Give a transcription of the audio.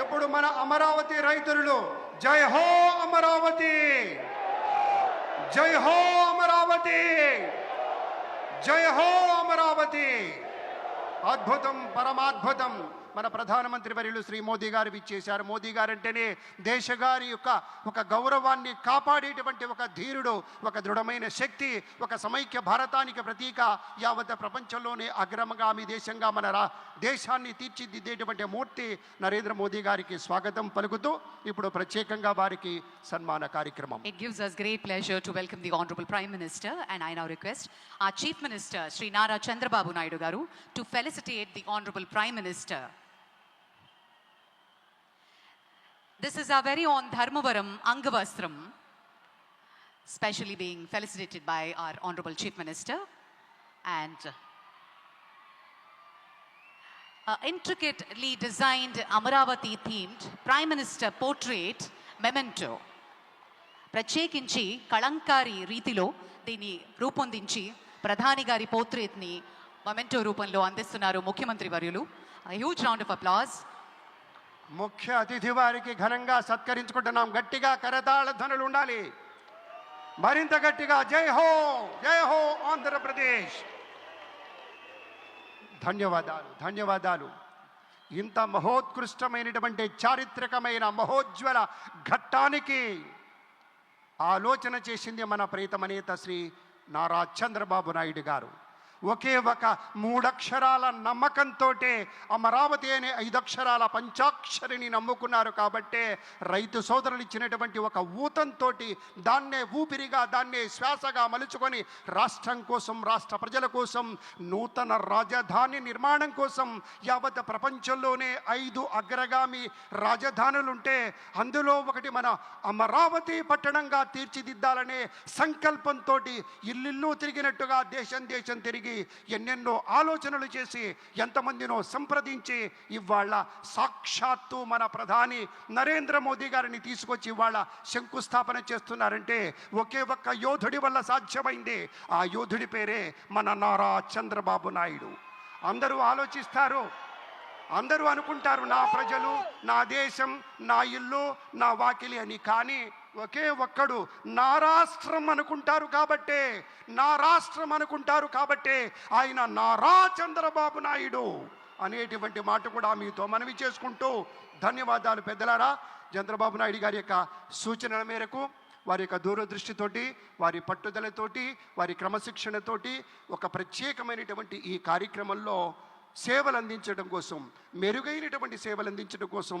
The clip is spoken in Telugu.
ఇప్పుడు మన అమరావతి రైతులు? జై హో అమరావతి! జై హో అమరావతి! జై హో అమరావతి! అద్భుతం పరమాద్భుతం. మన ప్రధానమంత్రి వర్యులు శ్రీ మోదీ గారు ఇచ్చేశారు మోదీ గారు అంటేనే దేశ గారి యొక్క ఒక గౌరవాన్ని కాపాడేటువంటి ఒక ధీరుడు ఒక దృఢమైన శక్తి ఒక సమైక్య భారతానికి ప్రతీక యావత్ ప్రపంచంలోనే అగ్రమగామి దేశంగా మన రా దేశాన్ని తీర్చిదిద్దేటువంటి మూర్తి నరేంద్ర మోదీ గారికి స్వాగతం పలుకుతూ ఇప్పుడు ప్రత్యేకంగా వారికి సన్మాన కార్యక్రమం. It gives us great pleasure to welcome the honourable prime minister and I now request ఆ chief minister Shri Nara Chandrababu Naidu garu to to felicitate the Honorable Prime Minister. This is our very own Dharmavaram Angavastram, specially being felicitated by our Honorable Chief Minister. And uh, intricately designed Amaravati themed Prime Minister portrait memento. ప్రత్యేకించి కళంకారి రీతిలో దీన్ని రూపొందించి ప్రధాని గారి పోర్ట్రేట్ని మొమెంటో రూపంలో అందిస్తున్నారు ముఖ్యమంత్రి వర్యులు హ్యూజ్ రౌండ్ ఆఫ్ అప్లాజ్ ముఖ్య అతిథి వారికి ఘనంగా సత్కరించుకుంటున్నాం గట్టిగా కరతాళ ధ్వనులు ఉండాలి మరింత గట్టిగా జై హో జై హో ఆంధ్రప్రదేశ్ ధన్యవాదాలు ధన్యవాదాలు ఇంత మహోత్కృష్టమైనటువంటి చారిత్రకమైన మహోజ్వల ఘట్టానికి ఆలోచన చేసింది మన ప్రీతమనేత శ్రీ నారా చంద్రబాబు నాయుడు గారు. ఒకే ఒక మూడక్షరాల నమ్మకంతో అమరావతి అనే ఐదక్షరాల పంచాక్షరిని నమ్ముకున్నారు కాబట్టే రైతు సోదరులు ఇచ్చినటువంటి ఒక ఊతంతో దాన్నే ఊపిరిగా దాన్నే శ్వాసగా మలుచుకొని రాష్ట్రం కోసం రాష్ట్ర ప్రజల కోసం నూతన రాజధాని నిర్మాణం కోసం యావత్ ప్రపంచంలోనే ఐదు అగ్రగామి రాజధానులుంటే అందులో ఒకటి మన అమరావతి పట్టణంగా తీర్చిదిద్దాలనే సంకల్పంతో ఇల్లిల్లు తిరిగినట్టుగా దేశం దేశం తిరిగి తిరిగి ఎన్నెన్నో ఆలోచనలు చేసి ఎంతమందినో సంప్రదించి ఇవాళ సాక్షాత్తు మన ప్రధాని నరేంద్ర మోదీ గారిని తీసుకొచ్చి ఇవాళ శంకుస్థాపన చేస్తున్నారంటే ఒకే ఒక్క యోధుడి వల్ల సాధ్యమైంది. ఆ యోధుడి పేరే మన నారా చంద్రబాబు నాయుడు. అందరూ ఆలోచిస్తారు. అందరూ అనుకుంటారు నా ప్రజలు నా దేశం నా ఇల్లు నా వాకిలి అని. కానీ ఒకే ఒక్కడు నా రాష్ట్రం అనుకుంటారు కాబట్టే నా రాష్ట్రం అనుకుంటారు కాబట్టే ఆయన నారా చంద్రబాబు నాయుడు అనేటువంటి మాట కూడా మీతో మనవి చేసుకుంటూ ధన్యవాదాలు పెద్దలారా. చంద్రబాబు నాయుడు గారి యొక్క సూచనల మేరకు వారి యొక్క దూరదృష్టితోటి వారి పట్టుదలతోటి వారి క్రమశిక్షణతోటి ఒక ప్రత్యేకమైనటువంటి ఈ కార్యక్రమంలో సేవలు అందించడం కోసం మెరుగైనటువంటి సేవలు అందించడం కోసం